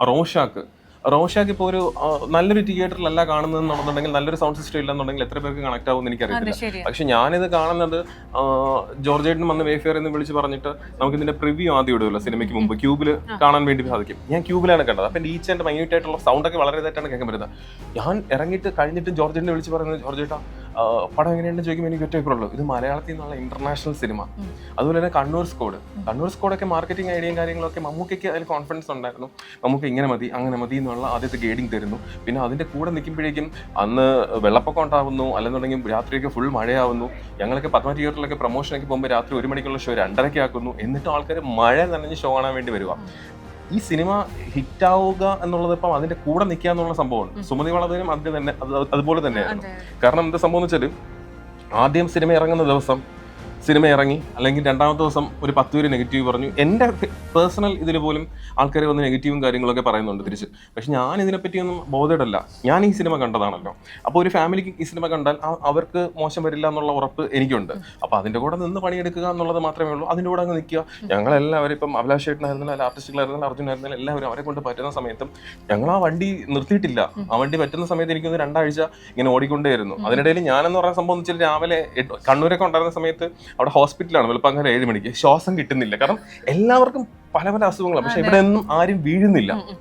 Rorschach. Rorschach ഇപ്പോൾ ഒരു തിയേറ്ററിൽ നല്ലൊരു തിയേറ്ററിലല്ല കാണുന്നതെന്നുണ്ടെങ്കിൽ നല്ലൊരു സൗണ്ട് സിസ്റ്റം ഇല്ലെന്നുണ്ടെങ്കിൽ എത്ര പേർക്ക് കണക്ട് ആവും എനിക്കറിയില്ല പക്ഷെ ഞാനിത് കാണുന്നത് ആ, ജോർജ് ഏട്ടൻ വന്ന് വേഫെയർ എന്ന് വിളിച്ച് പറഞ്ഞിട്ട് നമുക്ക് ഇതിന്റെ പ്രിവ്യൂ ആദ്യം ഇടുമല്ലോ സിനിമയ്ക്ക് മുമ്പ്. ക്യൂബിൽ കാണാൻ വേണ്ടി സാധിക്കും. ഞാൻ ക്യൂബിലാണ് കണ്ടത്. അപ്പം ഈച്ച് ആൻഡ് മൈന്യൂട്ട് ആയിട്ടുള്ള സൗണ്ട് ഒക്കെ വളരെ ഇതായിട്ടാണ് കേൾക്കാൻ പറ്റുന്നത്. ഞാൻ ഇറങ്ങിയിട്ട് കഴിഞ്ഞിട്ട് ജോർജ് ഏട്ടനെ വിളിച്ച് പറയുന്നത് ജോർജ് ഏട്ടാ ആ, പടം എങ്ങനെയാണെന്ന് ചോദിക്കുമ്പോൾ എനിക്ക് ഒറ്റ അഭിപ്രായമുള്ളൂ ഇത് മലയാളത്തിൽ നിന്നുള്ള ഇന്റർനാഷണൽ സിനിമ അതുപോലെ തന്നെ കണ്ണൂർ സ്കോഡ് കണ്ണൂർ സ്കോഡൊക്കെ മാർക്കറ്റിംഗ് ഐഡിയയും കാര്യങ്ങളൊക്കെ മമ്മൂക്കയ്ക്ക് അതിൽ കോൺഫിഡൻസ് ഉണ്ടായിരുന്നു. മമ്മൂക്ക ഇങ്ങനെ മതി അങ്ങനെ മതി എന്നുള്ള ആദ്യത്തെ ഗൈഡിങ് തരുന്നു. പിന്നെ അതിന്റെ കൂടെ നിൽക്കുമ്പോഴേക്കും അന്ന് വെള്ളപ്പൊക്കം ഉണ്ടാവുന്നു അല്ലെന്നുണ്ടെങ്കിൽ രാത്രിയൊക്കെ ഫുൾ മഴയാവുന്നു. ഞങ്ങളൊക്കെ പത്മ തിയേറ്ററിലൊക്കെ പ്രൊമോഷനൊക്കെ പോകുമ്പോൾ രാത്രി ഒരു മണിക്കുള്ള ഷോ രണ്ടരയ്ക്ക് ആക്കുന്നു. എന്നിട്ട് ആൾക്കാർ മഴ നനഞ്ഞ് ഷോ കാണാൻ വേണ്ടി വരുക ഈ സിനിമ ഹിറ്റാവുക എന്നുള്ളത് ഇപ്പം അതിന്റെ കൂടെ നിൽക്കുക എന്നുള്ള സംഭവമാണ്. സുമതി വളരെയും അതിന് തന്നെ അതുപോലെ തന്നെയായിരുന്നു. കാരണം എന്താ സംഭവം എന്ന് വെച്ചാൽ ആദ്യം സിനിമ ഇറങ്ങുന്ന ദിവസം സിനിമ ഇറങ്ങി അല്ലെങ്കിൽ രണ്ടാമത്തെ ദിവസം ഒരു പത്ത് പേര് നെഗറ്റീവ് പറഞ്ഞു. എന്റെ പേഴ്സണൽ ഇതിൽ പോലും ആൾക്കാർ വന്ന് നെഗറ്റീവും കാര്യങ്ങളൊക്കെ പറയുന്നുണ്ട് തിരിച്ച്. പക്ഷെ ഞാൻ ഇതിനെപ്പറ്റിയൊന്നും ബോധേഡല്ല. ഞാൻ ഈ സിനിമ കണ്ടതാണല്ലോ. അപ്പോൾ ഒരു ഫാമിലിക്ക് ഈ സിനിമ കണ്ടാൽ അവർക്ക് മോശം വരില്ല എന്നുള്ള ഉറപ്പ് എനിക്കുണ്ട്. അപ്പോൾ അതിന്റെ കൂടെ നിന്ന് പണിയെടുക്കുക എന്നുള്ളത് മാത്രമേ ഉള്ളൂ. അതിന്റെ കൂടെ അങ്ങ് നിൽക്കുക. ഞങ്ങളെല്ലാവരും ഇപ്പം അഭിലാഷ് ചേട്ടനായിരുന്നാലും ആർട്ടിസ്റ്റുകളായിരുന്നാലും അർജുനായിരുന്നാലും എല്ലാവരും അവരെ കൊണ്ട് പറ്റുന്ന സമയത്തും ഞങ്ങൾ ആ വണ്ടി നിർത്തിയിട്ടില്ല. ആ വണ്ടി പറ്റുന്ന സമയത്ത് എനിക്കൊന്ന് രണ്ടാഴ്ച ഇങ്ങനെ ഓടിക്കൊണ്ടേയിരുന്നു. അതിനിടയിൽ ഞാനെന്ന് പറയാൻ സംഭവം വെച്ചാൽ രാവിലെ കണ്ണൂരൊക്കെ ഉണ്ടായിരുന്ന സമയത്ത് അവിടെ ഹോസ്പിറ്റലാണ് വെളുപ്പാങ്കര ഏഴ് മണിക്ക് ശ്വാസം കിട്ടുന്നില്ല. കാരണം എല്ലാവർക്കും പല പല അസുഖങ്ങളാണ് പക്ഷെ ഇവിടെ ഒന്നും ആരും വീഴുന്നില്ല.